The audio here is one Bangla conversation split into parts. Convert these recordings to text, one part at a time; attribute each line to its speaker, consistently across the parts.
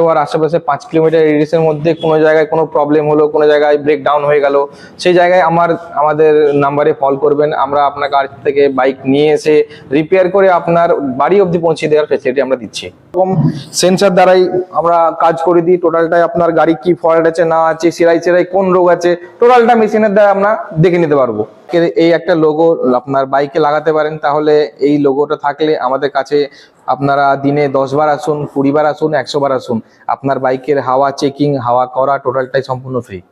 Speaker 1: কাটোয়ার আশেপাশে পাঁচ কিলোমিটার রেডিয়াসের মধ্যে কোনো জায়গায় কোনো প্রবলেম হলো, কোনো জায়গায় ব্রেক ডাউন হয়ে গেল, সেই জায়গায় আমার, আমাদের নাম্বারে কল করবেন। আমরা আপনার কাছ থেকে বাইক নিয়ে এসে রিপেয়ার করে আপনার বাড়ি অবধি পৌঁছে দেওয়ার ফেসিলিটি আমরা দিচ্ছি। এরকম সেন্সার দ্বারাই আমরা কাজ করে দিই। টোটালটাই আপনার গাড়ি কি ফল্ট আছে, না আছে সেরাই সেরাই কোন রোগ আছে টোটালটা মেশিনের দ্বারা আমরা দেখে নিতে পারব। এর- এই একটা লোগো আপনার বাইকে লাগাতে পারেন, তাহলে এই লোগোটা থাকলে আমাদের কাছে আপনারা দিনে দশ বার আসুন কুড়ি বার আসুন একশো বার আসুন। আপনার বাইকের হাওয়া চেকিং হাওয়া করা টোটালটাই সম্পূর্ণ ফ্রি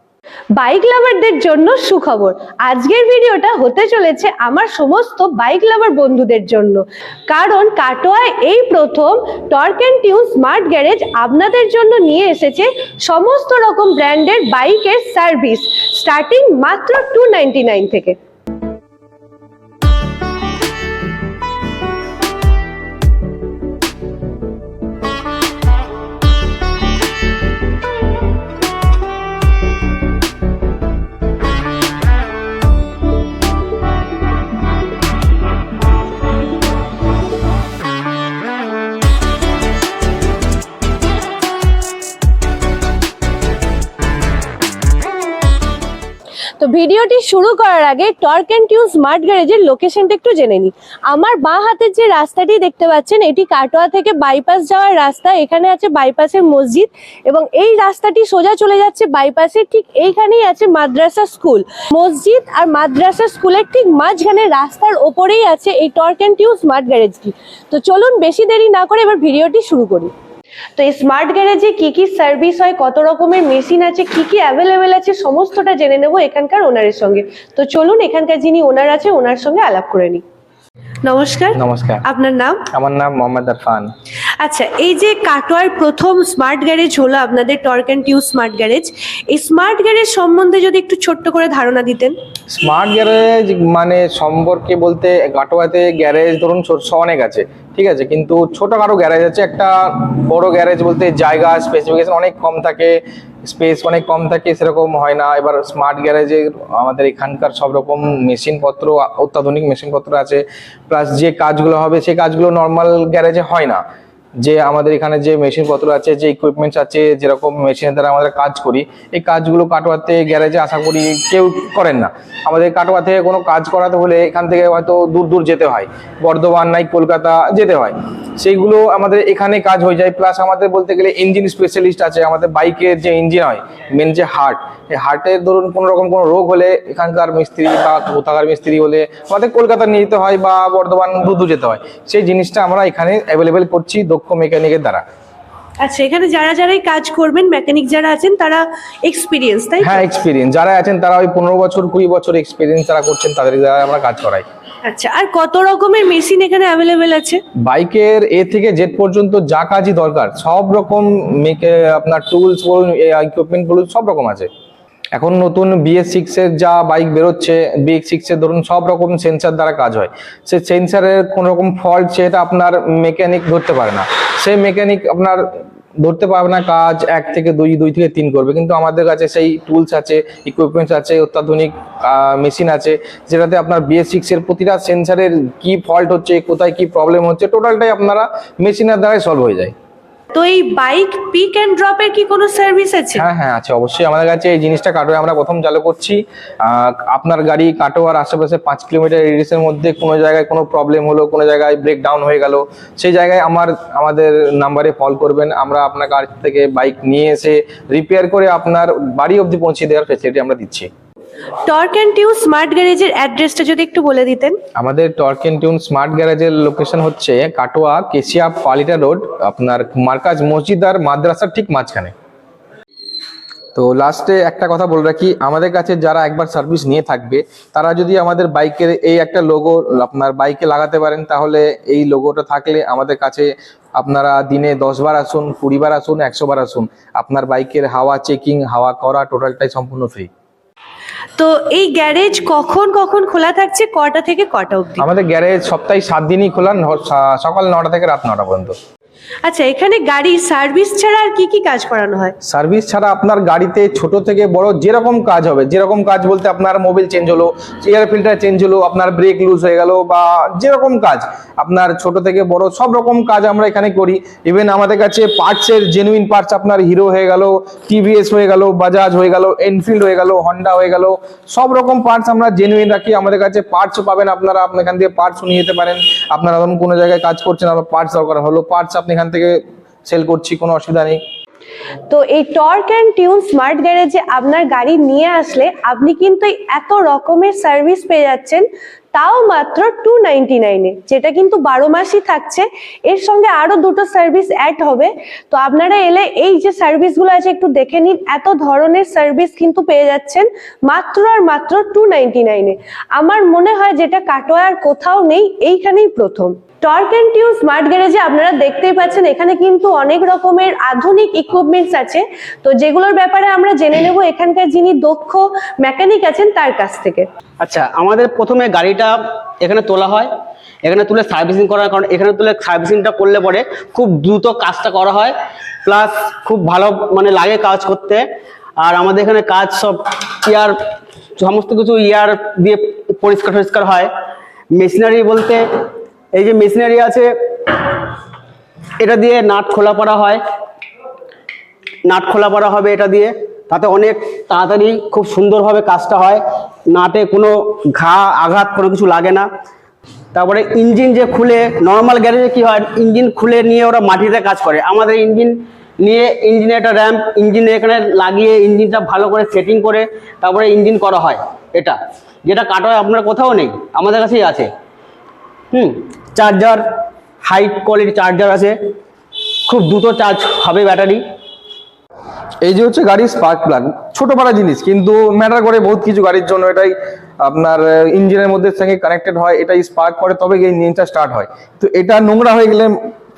Speaker 2: বাইক লাভারদের জন্য সুখবর। আজকের ভিডিওটা হতে চলেছে আমার সমস্ত বাইক লাভার বন্ধুদের জন্য। কারণ কাটোয়ায় এই প্রথম torque and tune smart garage আপনাদের জন্য নিয়ে এসেছে সমস্ত রকম ব্র্যান্ডের বাইকের সার্ভিস, স্টার্টিং মাত্র টু থেকে। তো ভিডিওটি শুরু করার আগে টর্ক অ্যান্ড টিউন স্মার্ট গ্যারেজের লোকেশনটা একটু জেনে নিই। আমার বাঁ হাতের যে রাস্তাটি দেখতে পাচ্ছেন, এটি কাটোয়া থেকে বাইপাস যাওয়ার রাস্তা, এখানে আছে বাইপাসের মসজিদ এবং এই রাস্তাটি সোজা চলে যাচ্ছে বাইপাসের ঠিক এইখানেই আছে মাদ্রাসা স্কুল। মসজিদ আর মাদ্রাসা স্কুলের ঠিক মাঝখানে রাস্তার ওপরেই আছে এই টর্ক অ্যান্ড টিউন স্মার্ট গ্যারেজটি। তো চলুন বেশি দেরি না করে এবার ভিডিওটি শুরু করি। তো এই স্মার্ট গ্যারেজে কি কি সার্ভিস হয়, কত রকমের মেশিন আছে, কি কি অ্যাভেলেবেল আছে, সমস্তটা জেনে নেব এখানকার ওনারের সঙ্গে। তো চলুন এখানকার যিনি ওনার আছে, ওনার সঙ্গে আলাপ করে নিই। নমস্কার।
Speaker 1: নমস্কার।
Speaker 2: আপনার নাম?
Speaker 1: আমার নাম মোহাম্মদ আরফান।
Speaker 2: আচ্ছা এই যে কাটোয়ার প্রথম স্মার্ট গ্যারেজ হলো আপনাদের torque and tune smart garage এই স্মার্ট গ্যারেজ সম্বন্ধে যদি একটু ছোট্ট করে ধারণা দিতেন।
Speaker 1: স্মার্ট গ্যারেজ মানে সম্পর্কে বলতে কাটোয়াতে গ্যারেজ ধরুন অনেক আছে ঠিক আছে? কিন্তু ছোটখাটো গ্যারেজ আছে একটা বড় গ্যারেজ বলতে জায়গা স্পেসিফিকেশন অনেক কম থাকে স্পেস অনেক কম থাকে, সেরকম হয় না। এবার স্মার্ট গ্যারেজে আমাদের এখানকার সব রকম মেশিনপত্র অত্যাধুনিক মেশিনপত্র আছে। প্লাস যে কাজগুলো হবে সেই কাজগুলো নর্মাল গ্যারেজে হয় না। যে আমাদের এখানে যে মেশিনপত্র আছে, যে ইকুইপমেন্টস আছে, যেরকম মেশিনের দ্বারা আমাদের কাজ করি, এই কাজগুলো কাটোয়াতে গ্যারেজে আশা করি কেউ করেন না। আমাদের কাটোয়া থেকে কোনো কাজ করাতে হলে এখান থেকে হয়তো দূর দূর যেতে হয়। বর্ধমান নাই কলকাতা যেতে হয়। সেইগুলো আমাদের এখানে কাজ হয়ে যায়। প্লাস আমাদের বলতে গেলে ইঞ্জিন স্পেশালিস্ট আছে। আমাদের বাইকের যে ইঞ্জিন হয় মেন যে হার্ট এই হার্টের ধরুন কোনো রকম কোনো রোগ হলে এখানকার মিস্ত্রি বা কোথাকার মিস্ত্রি হলে আমাদের কলকাতা নিয়ে যেতে হয় বা বর্ধমান দূর দূর যেতে হয়। সেই জিনিসটা আমরা এখানে অ্যাভেলেবেল করছি। দক্ষ মেকানিকের দ্বারা।
Speaker 2: আচ্ছা এখানে যারা যারাই কাজ করবেন মেকানিক যারা আছেন তারা এক্সপিরিয়েন্স তাই
Speaker 1: হ্যাঁ এক্সপিরিয়েন্স যারা আছেন তারা ওই পনেরো বছর কুড়ি বছর এক্সপিরিয়েন্স যারা করছেন তাদের দ্বারা আমরা কাজ করাই।
Speaker 2: আচ্ছা আর কত রকমের মেশিন এখানে অ্যাভেলেবেল আছে?
Speaker 1: বাইকের এ থেকে জেড পর্যন্ত যা কাজই দরকার সব রকম মেকে আপনার টুলস বলুন ইকুইপমেন্ট বলুন সব রকম আছে। এখন নতুন বিএস সিক্স এর যা বাইক বেরোচ্ছে বিএক্স সিক্স এর ধরুন সব রকম সেন্সার দ্বারা কাজ হয়। সে সেন্সারের কোন রকম ফল্ট সেটা আপনার মেকানিক ধরতে পারে না। সেই মেকানিক আপনার ধরতে পারবে না কাজ এক থেকে দুই দুই থেকে তিন করবে। কিন্তু আমাদের কাছে সেই টুলস আছে ইকুইপমেন্টস আছে, অত্যাধুনিক মেশিন আছে, যেটাতে আপনার বিএস সিক্স এর প্রতিটা সেন্সারের কি ফল্ট হচ্ছে, কোথায় কি প্রবলেম হচ্ছে টোটালটাই আপনারা মেশিনের দ্বারাই সলভ হয়ে যায়।
Speaker 2: তো এই বাইক পিক অ্যান্ড ড্রপের কি কোনো সার্ভিস আছে?
Speaker 1: হ্যাঁ হ্যাঁ আছে। অবশ্যই আমাদের কাছে এই জিনিসটা কাটোয়া আমরা প্রথম চালু করছি। আপনার গাড়ি কাটোয়ার আশেপাশে পাঁচ কিলোমিটার রেডিয়াসের মধ্যে কোনো জায়গায় কোনো প্রবলেম হলো, কোনো জায়গায় ব্রেক ডাউন হয়ে গেল, সেই জায়গায় আমার, আমাদের নাম্বারে কল করবেন। আমরা আপনার কাছ থেকে বাইক নিয়ে এসে রিপেয়ার করে আপনার বাড়ি অবধি পৌঁছে দেওয়ার ফেসিলিটি আমরা দিচ্ছি।
Speaker 2: টর্ক অ্যান্ড টিউ স্মার্ট গ্যারেজের অ্যাড্রেসটা যদি একটু বলে দিতেন।
Speaker 1: আমাদের টর্ক এন্ড টিউন স্মার্ট গ্যারেজের লোকেশন হচ্ছে কাটোয়া কেশিয়া পালিটা রোড, আপনার মার্কাজ মসজিদ আর মাদ্রাসার ঠিক মাঝখানে। তো লাস্টে একটা কথা বলে রাখি, আমাদের কাছে যারা একবার সার্ভিস নিয়ে থাকবে, তারা যদি আমাদের বাইকের এই একটা লোগো আপনার বাইকে লাগাতে পারেন, তাহলে এই লোগোটা থাকলে আমাদের কাছে আপনারা দিনে দশ বার আসুন, কুড়ি বার আসুন, একশো বার আসুন, আপনার বাইকের হাওয়া চেকিং হাওয়া করা টোটালটাই সম্পূর্ণ ফ্রি
Speaker 2: তো এই গ্যারেজ কখন কখন খোলা থাকছে? কটা থেকে কটা অবধি?
Speaker 1: আমাদের গ্যারেজ সপ্তাহে সাত দিনই খোলা সকাল নটা থেকে রাত নটা পর্যন্ত।
Speaker 2: আচ্ছা এখানে গাড়ি সার্ভিস ছাড়া আর কি কি কাজ করানো হয়?
Speaker 1: সার্ভিস ছাড়া আপনার গাড়িতে ছোট থেকে বড় যেরকম কাজ হবে, যেরকম কাজ বলতে আপনার মোবিল চেঞ্জ হলো এয়ার ফিল্টার চেঞ্জ হলো, আপনার ব্রেক লুজ হয়ে গেল বা যেরকম কাজ, আপনার ছোট থেকে বড় সব রকম কাজ আমরা এখানে করি। ইভেন আমাদের কাছে পার্টসের জেনুইন পার্টস আপনার হিরো হয়ে গেল টিভিএস হয়ে গেল বাজাজ হয়ে গেল এনফিল্ড হয়ে গেল হন্ডা হয়ে গেল, সব রকম পার্টস আমরা জেনুইন রাখি। আমাদের কাছে পার্টসও পাবেন আপনারা, আপনি এখান থেকে পার্টস নিয়ে যেতে পারেন। আপনারা ধরুন কোনো জায়গায় কাজ করছেন আপনার পার্টস দরকার হলো পার্টস আপনি এখান থেকে সেল করছি, কোনো অসুবিধা নেই।
Speaker 2: তো এই টর্ক অ্যান্ড টিউন স্মার্ট গ্যারেজে আপনার গাড়ি নিয়ে আসলে আপনি কিন্তু এত রকমের সার্ভিস পেয়ে যাচ্ছেন। তাও মাত্র টু নাইনটি নাইনে যেটা কিন্তু বারো মাসই থাকছে। এর সঙ্গে আরও দুটো সার্ভিস অ্যাড হবে। তো আপনারা এলে এই যে সার্ভিসগুলো আছে, একটু দেখে নিন। এত ধরনের সার্ভিস কিন্তু পেয়ে যাচ্ছেন মাত্র আর মাত্র টু নাইনটি নাইনে আমার মনে হয় যেটা কাটোয়া আর কোথাও নেই, এইখানেই প্রথম। টর্ক অ্যান্ড টিউন স্মার্ট গ্যারেজে আপনারা দেখতেই পাচ্ছেন, এখানে কিন্তু অনেক রকমের আধুনিক ইকুইপমেন্টস আছে। তো যেগুলোর ব্যাপারে আমরা জেনে নেব, এখানকার যিনি দক্ষ মেকানিক আছেন, তার কাছ থেকে।
Speaker 3: আচ্ছা আমাদের প্রথমে গাড়িটা এখানে তোলা হয়। এখানে তুলে সার্ভিসিং করার কারণ, এখানে তুলে সার্ভিসিংটা করলে পরে খুব দ্রুত কাজটা করা হয়। প্লাস খুব ভালো মানে লাগে কাজ করতে। আর আমাদের এখানে কাজ সব ইয়ার, সমস্ত কিছু ইয়ার দিয়ে পরিষ্কার টরিষ্কার হয়। মেশিনারি বলতে এই যে মেশিনারি আছে, এটা দিয়ে নাট খোলা পড়া হয়। নাট খোলা পড়া হবে এটা দিয়ে। তাতে অনেক তাড়াতাড়ি খুব সুন্দরভাবে কাজটা হয়। নাটে কোনো ঘা, আঘাত, কোনো কিছু লাগে না। তারপরে ইঞ্জিন যে খুলে নর্মাল গ্যারেজে কি হয়? ইঞ্জিন খুলে নিয়ে ওরা মাটিতে কাজ করে। আমাদের ইঞ্জিন নিয়ে ইঞ্জিনে একটা র্যাম্প ইঞ্জিনে এখানে লাগিয়ে ইঞ্জিনটা ভালো করে সেটিং করে তারপরে ইঞ্জিন করা হয়। এটা। যেটা কাটা হয়, আপনার কোথাও নেই। আমাদের কাছেই আছে। হুম? চার্জার হাই কোয়ালিটি চার্জার আছে। খুব দ্রুত চার্জ হবে ব্যাটারি
Speaker 1: এই যে হচ্ছে গাড়ির স্পার্ক প্লাগ ছোট পাড়া জিনিস, কিন্তু ম্যাটার করে বহুত কিছু গাড়ির জন্য এটাই আপনার ইঞ্জিনের মধ্যে সঙ্গে কানেক্টেড হয়, এটাই স্পার্ক করে, তবে গিয়ে ইঞ্জিনটা স্টার্ট হয়। তো এটা নোংরা হয়ে গেলে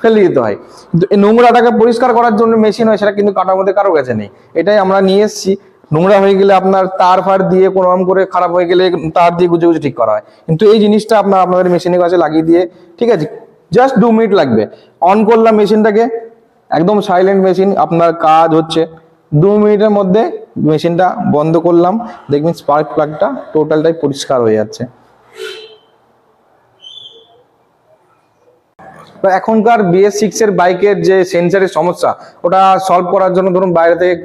Speaker 1: ফেলে দিতে হয়। কিন্তু এই নোংরাটাকে পরিষ্কার করার জন্য মেশিন হয়, সেটা কিন্তু কাটার মধ্যে কারও কাছে নেই। এটাই আমরা নিয়ে এসেছি। নোংরা হয়ে গেলে আপনার তার ফার দিয়ে কোনো রকম করে খারাপ হয়ে গেলে তার দিয়ে গুজে গুজে ঠিক করা হয়। কিন্তু এই জিনিসটা আপনার, আপনাদের মেশিনের কাছে লাগিয়ে দিয়ে, ঠিক আছে জাস্ট দু মিনিট লাগবে। অন করলাম মেশিনটাকে একদম সাইলেন্ট মেশিন আপনার কাজ হচ্ছে। দু মিনিটের মধ্যে মেশিনটা বন্ধ করলাম। দেখবেন স্পার্ক প্লাগটা টোটালটাই পরিষ্কার হয়ে যাচ্ছে। এখনকার বিএস সিক্স এর বাইকের যে সেন্সারের সমস্যা, ওটা সলভ করার জন্য ধরুন বাইরে থেকে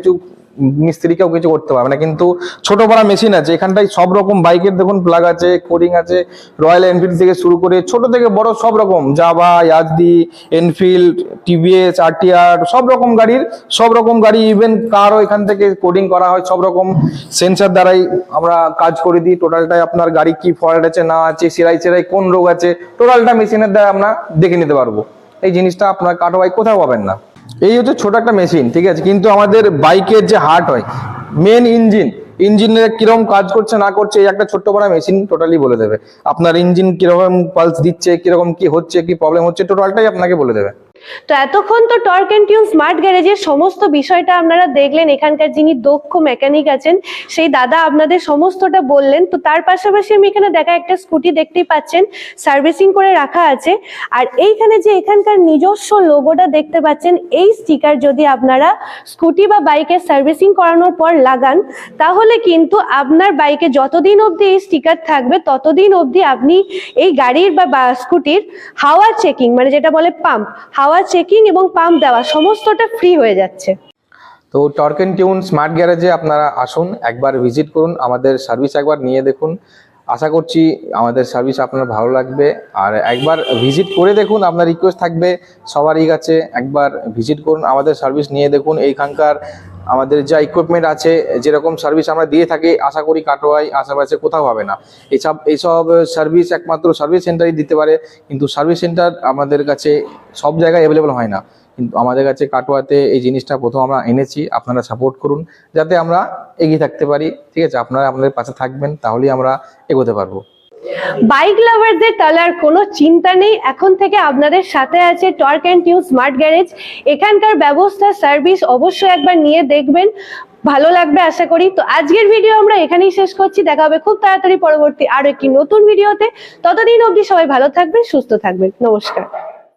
Speaker 1: একটু মিস্ত্রিকেও কিছু করতে পারবে না। কিন্তু ছোট বড় মেশিন আছে, এখানটায় সব রকম বাইকের দেখুন প্লাগ আছে কোডিং আছে রয়্যাল এনফিল্ড থেকে শুরু করে ছোট থেকে বড় সব রকম Jawa Yezdi Enfield TVS RTR সব রকম গাড়ির সব রকম গাড়ি ইভেন কারও এখান থেকে কোডিং করা হয় সব রকম সেন্সার দ্বারাই আমরা কাজ করে দিই টোটালটাই আপনার গাড়ি কি ফল্ট আছে, না আছে সেরাই সেরাই কোন রোগ আছে টোটালটা মেশিনের দ্বারা আমরা দেখে নিতে পারব। এই জিনিসটা আপনার কাটো বাইক কোথাও পাবেন না। এই হচ্ছে ছোট একটা মেশিন ঠিক আছে? কিন্তু আমাদের বাইকের যে হার্ট হয় মেন ইঞ্জিন ইঞ্জিনের কীরকম কাজ করছে, না করছে, এই একটা ছোট্ট বড় মেশিন টোটালি বলে দেবে। আপনার ইঞ্জিন কীরকম পালস দিচ্ছে, কীরকম কি হচ্ছে, কি প্রবলেম হচ্ছে টোটালটাই আপনাকে বলে দেবে।
Speaker 2: তো এতক্ষণ তো টর্ক অ্যান্ড টিউন স্মার্ট গ্যারেজের সমস্ত বিষয়টা আপনারা দেখলেন, এখানকার যিনি দক্ষ মেকানিক আছেন, সেই দাদা আপনাদের সমস্তটা বললেন। তো তার পাশাপাশি আমি এখানে দেখা একটা স্কুটি দেখতেই পাচ্ছেন, সার্ভিসিং করে রাখা আছে। আর এইখানে যে এখানকার নিজস্ব লোগোটা দেখতে পাচ্ছেন, এই স্টিকার যদি আপনারা স্কুটি বা বাইকের সার্ভিসিং করানোর পর লাগান, তাহলে কিন্তু আপনার বাইকে যতদিন অবধি এই স্টিকার থাকবে, ততদিন অবধি আপনি এই গাড়ির বা স্কুটির হাওয়া চেকিং মানে যেটা বলে পাম্প, হাওয়া চেকিং এবং পাম্প দেওয়া সমস্তটা ফ্রি হয়ে যাচ্ছে।
Speaker 1: তো টর্কেন টিউন স্মার্ট গ্যারেজে আপনারা আসুন, একবার ভিজিট করুন, আমাদের সার্ভিস একবার নিয়ে দেখুন। আশা করছি আমাদের সার্ভিস আপনার ভালো লাগবে। আর একবার ভিজিট করে দেখুন, আপনার রিকোয়েস্ট থাকবে সবারই কাছে। একবার ভিজিট করুন, আমাদের সার্ভিস নিয়ে দেখুন। এইখানকার আমাদের যা ইকুইপমেন্ট আছে, যেরকম সার্ভিস আমরা দিয়ে থাকি, আশা করি কাটোয়ায় আশেপাশে কোথাও হবে না। এইসব এইসব সার্ভিস একমাত্র সার্ভিস সেন্টারই দিতে পারে, কিন্তু সার্ভিস সেন্টার আমাদের কাছে সব জায়গায় অ্যাভেলেবল হয় না। কিন্তু আমাদের কাছে কাটোয়াতে এই জিনিসটা প্রথম আমরা এনেছি, আপনারা সাপোর্ট করুন যাতে আমরা এগিয়ে থাকতে পারি, ঠিক আছে? আপনারা আমাদের পাশে থাকবেন, তাহলেই আমরা এগোতে পারব।
Speaker 2: বাইক লাভারদের তাহলে আর কোনো চিন্তা নেই, এখন থেকে আপনাদের সাথে আছে torque and tune smart garage এখানকার ব্যবস্থা সার্ভিস অবশ্যই একবার নিয়ে দেখবেন, ভালো লাগবে আশা করি। তো আজকের ভিডিও আমরা এখানেই শেষ করছি, দেখা হবে খুব তাড়াতাড়ি পরবর্তী আরও একটি নতুন ভিডিওতে ততদিন অবধি সবাই ভালো থাকবেন, সুস্থ থাকবেন। নমস্কার।